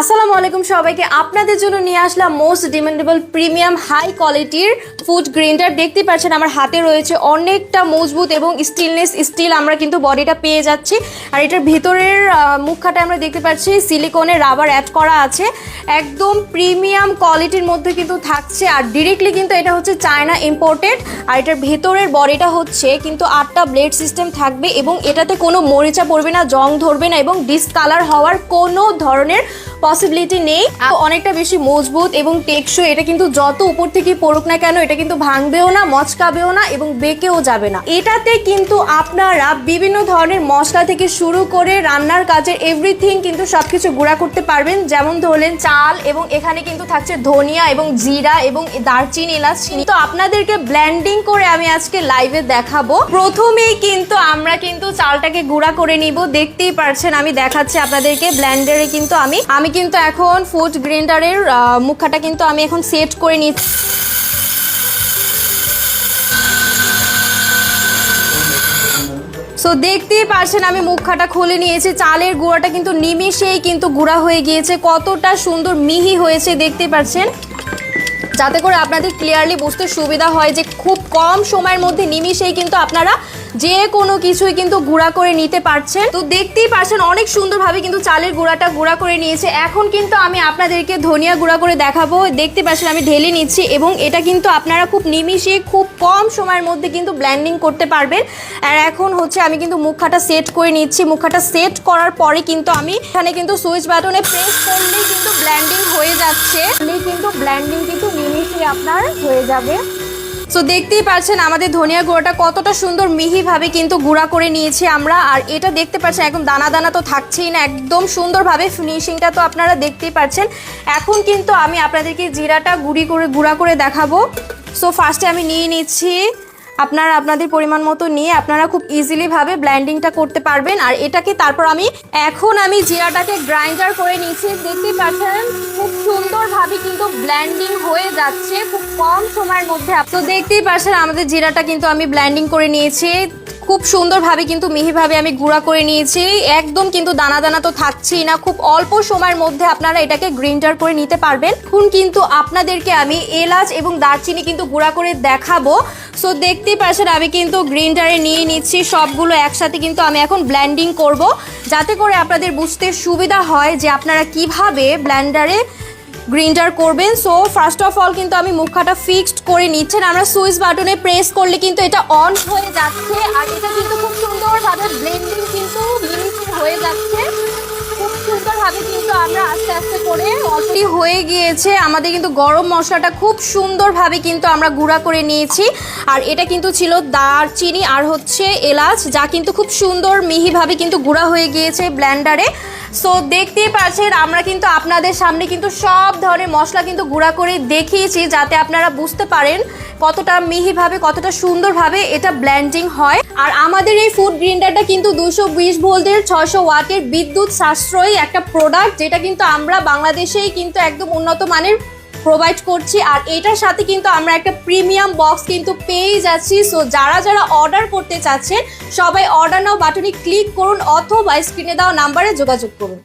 আসসালামু আলাইকুম সবাইকে। আপনাদের জন্য নিয়ে আসলাম মোস্ট ডিমান্ডেবল প্রিমিয়াম হাই কোয়ালিটির ফুড গ্রাইন্ডার দেখতে পাচ্ছেন আমার হাতে রয়েছে অনেকটা মজবুত এবং স্টিলনেস স্টিল আমরা কিন্তু বডিটা পেয়ে যাচ্ছি। আর এটার ভিতরের আহ, মুখখাটা আমরা দেখতে পাচ্ছি সিলিকনের রাবার অ্যাড করা আছে। একদম প্রিমিয়াম কোয়ালিটির মধ্যে কিন্তু থাকছে। আর ডিরেক্টলি কিন্তু এটা হচ্ছে চায়না ইম্পোর্টেড আর এটার ভেতরের বডিটা হচ্ছে কিন্তু আটটা ব্লেড সিস্টেম থাকবে এবং এটাতে কোনো মরিচা পড়বে না জং ধরবে না এবং ডিসকালার হওয়ার কোনো ধরনের পসিবিলিটি নেই। অনেকটা বেশি মজবুত এবং টেকসই। এটা কিন্তু যত উপর থেকে পড়ুক না কেন, এটা কিন্তু ভাঙবেও না, মচকাবেও না এবং বেঁকেও যাবে না। এটাতে কিন্তু আপনারা বিভিন্ন ধরনের মশলা থেকে শুরু করে রান্নার কাজের এভরিথিং কিন্তু সবকিছু গুঁড়া করতে পারবেন। যেমন ধরলেন চাল এবং এখানে কিন্তু থাকছে ধনিয়া এবং জিরা এবং দারচিনি এলাচ। তো আপনাদেরকে ব্ল্যান্ডিং করে আমি আজকে লাইভে দেখাবো। প্রথমেই কিন্তু আমরা কিন্তু চালটাকে গুঁড়া করে নিব। দেখতেই পারছেন, আমি দেখাচ্ছি আপনাদেরকে ব্ল্যান্ডারে কিন্তু আমি। আমি কিন্তু এখন ফুড গ্রাইন্ডারের মুখাটা কিন্তু আমি এখন সেট করে নিচ্ছি সো দেখতেই পারছেন আমি মুখাটা খুলে নিয়েছি। চালের গুঁড়াটা কিন্তু নিমিষেই কিন্তু গুঁড়া হয়ে গিয়েছে। কতটা সুন্দর মিহি হয়েছে দেখতে পাচ্ছেন। যাতে করে আপনাদের ক্লিয়ারলি বুঝতে সুবিধা হয় যে খুব কম সময়ের মধ্যে নিমিষেই কিন্তু আপনারা যে কোনো কিছুই কিন্তু গুঁড়া করে নিতে পারছেন। তো দেখতেই পারছেন, অনেক সুন্দরভাবে কিন্তু চালের গুঁড়াটা গুঁড়া করে নিয়েছে। এখন কিন্তু আমি আপনাদেরকে ধনিয়া গুঁড়া করে দেখাবো। দেখতে পাচ্ছেন, আমি ঢেলে নিচ্ছি এবং এটা কিন্তু আপনারা খুব নিমিষে খুব কম সময়ের মধ্যে কিন্তু ব্ল্যান্ডিং করতে পারবেন। আর এখন হচ্ছে আমি কিন্তু মুখাটা সেট করে নিচ্ছি। মুখাটা সেট করার পরে কিন্তু আমি এখানে কিন্তু সুইচ বাটনে প্রেস করলেই কিন্তু ব্ল্যান্ডিং হয়ে যাচ্ছে। কিন্তু ব্ল্যান্ডিং কিন্তু নিমিষে আপনার হয়ে যাবে। সো দেখতেই পাচ্ছেন আমাদের ধনিয়া গুঁড়োটা কতটা সুন্দর মিহিভাবে কিন্তু গুঁড়া করে নিয়েছি আমরা। আর এটা দেখতে পাচ্ছেন, একদম দানা দানা তো থাকছেই না, একদম সুন্দরভাবে ফিনিশিংটা তো আপনারা দেখতেই পাচ্ছেন। এখন কিন্তু আমি আপনাদেরকে জিরাটা গুঁড়ি করে, গুঁড়া করে দেখাবো। সো ফার্স্টে আমি নিয়ে নিচ্ছি। আপনারা আপনাদের পরিমাণ মতো নিয়ে আপনারা খুব ইজিলিভাবে ব্ল্যান্ডিংটা করতে পারবেন। আর এটাকে তারপর আমি, এখন আমি জিরাটাকে গ্রাইন্ডার করে নিচ্ছি। দেখতে পাচ্ছেন? খুব সুন্দর ভাবে কিন্তু ব্ল্যান্ডিং হয়ে যাচ্ছে, খুব কম সময়ের মধ্যে তো দেখতেই পারছেন আমাদের জিরাটা কিন্তু আমি ব্ল্যান্ডিং করে নিয়েছি। খুব সুন্দরভাবে কিন্তু মিহিভাবে আমি গুঁড়া করে নিয়েছি। একদম কিন্তু দানা দানা তো থাকছেই না। খুব অল্প সময়ের মধ্যে আপনারা এটাকে গ্রিন্ডার করে নিতে পারবেন। এখন কিন্তু আপনাদেরকে আমি এলাচ এবং দারচিনি কিন্তু গুঁড়া করে দেখাবো। সো দেখতেই পাচ্ছেন, আমি কিন্তু গ্রিন্ডারে নিয়ে নিচ্ছি। সবগুলো একসাথে কিন্তু আমি এখন ব্ল্যান্ডিং করব। যাতে করে আপনাদের বুঝতে সুবিধা হয় যে আপনারা কীভাবে ব্ল্যান্ডারে গ্রিন্ডার করবেন। সো ফার্স্ট অফ অল কিন্তু আমি মুখাটা ফিক্সড করে নিচ্ছেন। আমরা সুইচ বাটনে প্রেস করলে কিন্তু এটা অন হয়ে যাচ্ছে। আর এটা কিন্তু খুব সুন্দরভাবে আস্তে হয়ে গিয়েছে। আমাদের কিন্তু গরম মশলাটা খুব সুন্দরভাবে কিন্তু আমরা গুঁড়া করে নিয়েছি। আর এটা কিন্তু ছিল দারচিনি আর হচ্ছে এলাচ, যা কিন্তু খুব সুন্দর মিহিভাবে কিন্তু গুঁড়া হয়ে গিয়েছে ব্ল্যান্ডারে। সো দেখতেই পাচ্ছেন, আমরা কিন্তু আপনাদের সামনে কিন্তু সব ধরনের মশলা কিন্তু গুঁড়া করে দেখিয়েছি, যাতে আপনারা বুঝতে পারেন কতটা মিহিভাবে, কতটা সুন্দরভাবে এটা ব্ল্যান্ডিং হয়। আর আমাদের এই ফুড গ্রিন্ডারটা কিন্তু দুশো বিশ ভোল্টের ছশো ওয়াটের বিদ্যুৎ সাশ্রয়ী একটা প্রোডাক্ট, যেটা কিন্তু আমরা বাংলাদেশেই কিন্তু একদম উন্নত মানের প্রোভাইড করছি। আর এটার সাথে কিন্তু আমরা একটা প্রিমিয়াম বক্স কিন্তু পেয়ে যাচ্ছি। সো যারা যারা অর্ডার করতে চাচ্ছেন, সবাই অর্ডার নাও বাটনে ক্লিক করুন অথবা স্ক্রিনে দেওয়া নাম্বারে যোগাযোগ করুন।